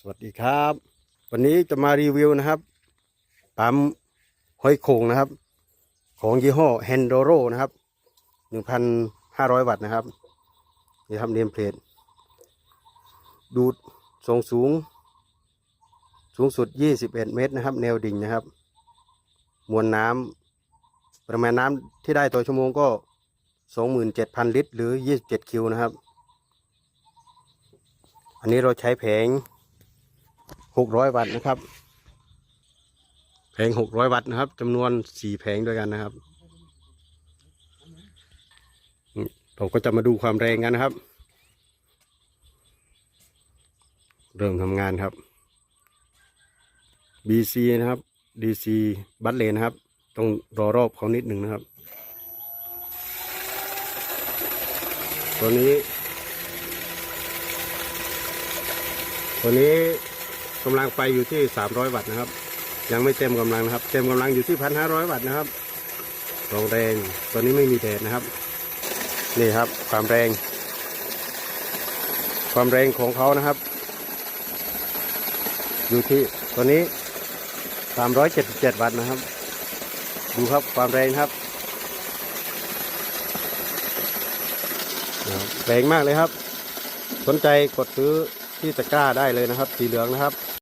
สวัสดีครับ วันนี้จะมารีวิวนะครับปั๊มหอยโขงนะครับ ของยี่ห้อ h a n d o r o นะครับ1,500วัตต์นะครับนี่ครับเนมเพลทดูดทรงสูง สูงสุด21เมตรนะครับ แนวดิ่งนะครับ มวลน้ำประมาณน้ำที่ได้ต่อชั่วโมงก็27,000ลิตร หรือ27คิวนะครับ อันนี้เราใช้แผง 600วัตต์นะครับ แผง600วัตต์นะครับจำนวน4แผงด้วยกันนะครับอืมเราก็จะมาดูความแรงกันนะครับ เริ่มทำงานครับ BC นะครับ DC บัตเลนนะครับ ต้องรอรอบเขานิดหนึ่งนะครับ ตัวนี้ ตัวนี้ กำลังไฟอยู่ที่ 300 วัตต์นะครับ ยังไม่เต็มกำลังนะครับ เต็มกำลังอยู่ที่ 1,500 วัตต์นะครับลองแรงตัวนี้ไม่มีแดดนะครับ นี่ครับ ความแรง ความแรงของเขานะครับ อยู่ที่ตัวนี้ 377 วัตต์นะครับ ดูครับความแรงครับแรงมากเลยครับ สนใจกดซื้อ ที่ตะกร้าได้เลยนะครับ สีเหลืองนะครับ